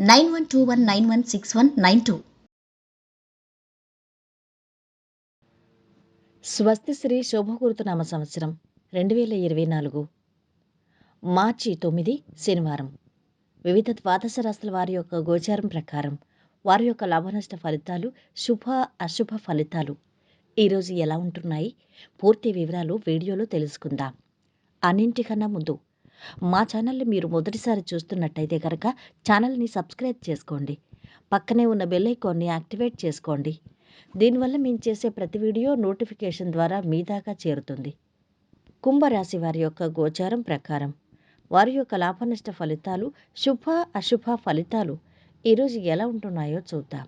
nine one two one nine one six one nine two. స్వస్తి శ్రీ శోభగురుతునామ సంవత్సరం రెండు వేల ఇరవై నాలుగు. మార్చి తొమ్మిది శనివారం. వివిధ ద్వాదశ రాశుల వారి యొక్క గోచారం ప్రకారం వారి యొక్క లాభనష్ట ఫలితాలు శుభ అశుభ ఫలితాలు. ఈరోజు ఎలా ఉంటున్నాయి? పూర్తి వివరాలు వీడియోలో తెలుసుకుందాం. అన్నింటికన్నా ముందు మా ఛానల్ని మీరు మొదటిసారి చూస్తున్నట్టయితే కనుక ఛానల్ని సబ్స్క్రైబ్ చేసుకోండి. పక్కనే ఉన్న బెల్ ఐకాన్ని యాక్టివేట్ చేసుకోండి. దీనివల్ల మేము చేసే ప్రతి వీడియో నోటిఫికేషన్ ద్వారా మీ దాకా చేరుతుంది. కుంభరాశి వారి యొక్క గోచారం ప్రకారం వారి యొక్క లాభనష్ట ఫలితాలు శుభ అశుభ ఫలితాలు ఈరోజు ఎలా ఉంటున్నాయో చూద్దాం.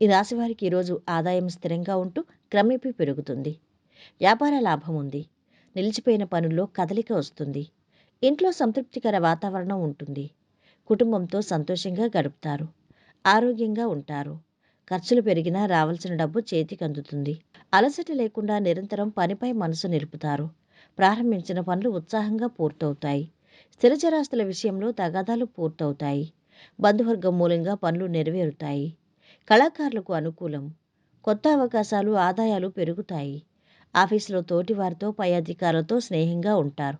ఈ రాశి వారికి ఈరోజు ఆదాయం స్థిరంగా ఉంటూ క్రమేపీ పెరుగుతుంది. వ్యాపార లాభం ఉంది. నిలిచిపోయిన పనుల్లో కదలిక వస్తుంది. ఇంట్లో సంతృప్తికర వాతావరణం ఉంటుంది. కుటుంబంతో సంతోషంగా గడుపుతారు. ఆరోగ్యంగా ఉంటారు. ఖర్చులు పెరిగినా రావాల్సిన డబ్బు చేతికి అందుతుంది. అలసట లేకుండా నిరంతరం పనిపై మనసు నిలుపుతారు. ప్రారంభించిన పనులు ఉత్సాహంగా పూర్తవుతాయి. స్థిరచరాస్తుల విషయంలో తగాదాలు పూర్తవుతాయి. బంధువర్గం మూలంగా పనులు నెరవేరుతాయి. కళాకారులకు అనుకూలం. కొత్త అవకాశాలు ఆదాయాలు పెరుగుతాయి. ఆఫీసులో తోటి వారితో పై అధికారులతో స్నేహంగా ఉంటారు.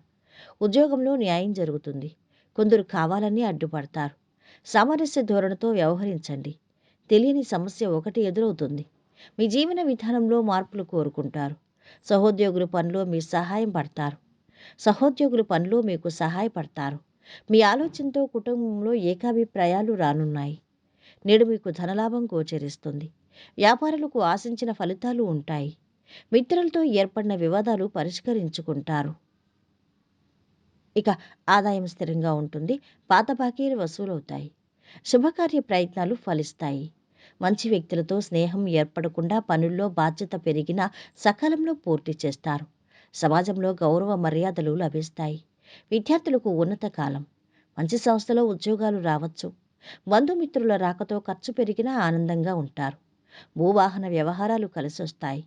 ఉద్యోగంలో న్యాయం జరుగుతుంది. కొందరు కావాలని అడ్డుపడతారు. సామరస్య ధోరణితో వ్యవహరించండి. తెలియని సమస్య ఒకటి ఎదురవుతుంది. మీ జీవన విధానంలో మార్పులు కోరుకుంటారు. సహోద్యోగుల పనిలో మీ సహాయం పడతారు. సహోద్యోగుల పనిలో మీకు సహాయపడతారు. మీ ఆలోచనతో కుటుంబంలో ఏకాభిప్రాయాలు రానున్నాయి. నేడు మీకు ధనలాభం గోచరిస్తుంది. వ్యాపారులకు ఆశించిన ఫలితాలు ఉంటాయి. మిత్రులతో ఏర్పడిన వివాదాలు పరిష్కరించుకుంటారు. ఇక ఆదాయం స్థిరంగా ఉంటుంది. పాత బాకీలు వసూలవుతాయి. శుభకార్య ప్రయత్నాలు ఫలిస్తాయి. మంచి వ్యక్తులతో స్నేహం ఏర్పడకుండా పనుల్లో బాధ్యత పెరిగినా సకాలంలో పూర్తి చేస్తారు. సమాజంలో గౌరవ మర్యాదలు లభిస్తాయి. విద్యార్థులకు ఉన్నత కాలం. మంచి సంస్థలో ఉద్యోగాలు రావచ్చు. బంధుమిత్రుల రాకతో ఖర్చు పెరిగినా ఆనందంగా ఉంటారు. భూవాహన వ్యవహారాలు కలిసొస్తాయి.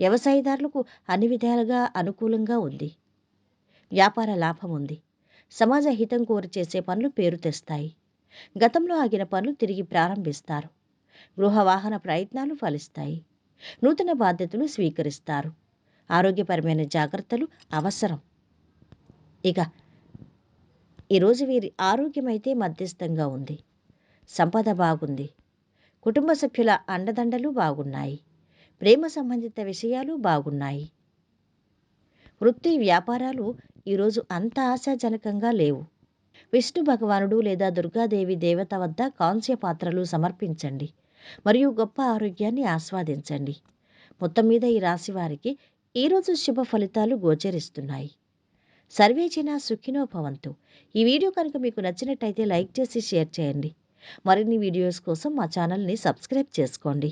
వ్యవసాయదారులకు అన్ని విధాలుగా అనుకూలంగా ఉంది. వ్యాపార లాభం ఉంది. సమాజ హితం కోరి చేసే పనులు పేరు తెస్తాయి. గతంలో ఆగిన పనులు తిరిగి ప్రారంభిస్తారు. గృహ వాహన ప్రయత్నాలు ఫలిస్తాయి. నూతన బాధ్యతలు స్వీకరిస్తారు. ఆరోగ్యపరమైన జాగ్రత్తలు అవసరం. ఇక ఈరోజు వీరి ఆరోగ్యం అయితే మధ్యస్థంగా ఉంది. సంపద బాగుంది. కుటుంబ సభ్యుల అండదండలు బాగున్నాయి. ప్రేమ సంబంధిత విషయాలు బాగున్నాయి. వృత్తి వ్యాపారాలు ఈరోజు అంత ఆశాజనకంగా లేవు. విష్ణు భగవానుడు లేదా దుర్గాదేవి దేవత వద్ద కాంస్య పాత్రలు సమర్పించండి. మరియు గొప్ప ఆరోగ్యాన్ని ఆస్వాదించండి. మొత్తం మీద ఈ రాశి వారికి ఈరోజు శుభ ఫలితాలు గోచరిస్తున్నాయి. సర్వేచిన సుఖినో భవంతు. ఈ వీడియో కనుక మీకు నచ్చినట్టయితే లైక్ చేసి షేర్ చేయండి. మరిన్ని వీడియోస్ కోసం మా ఛానల్ని సబ్స్క్రైబ్ చేసుకోండి.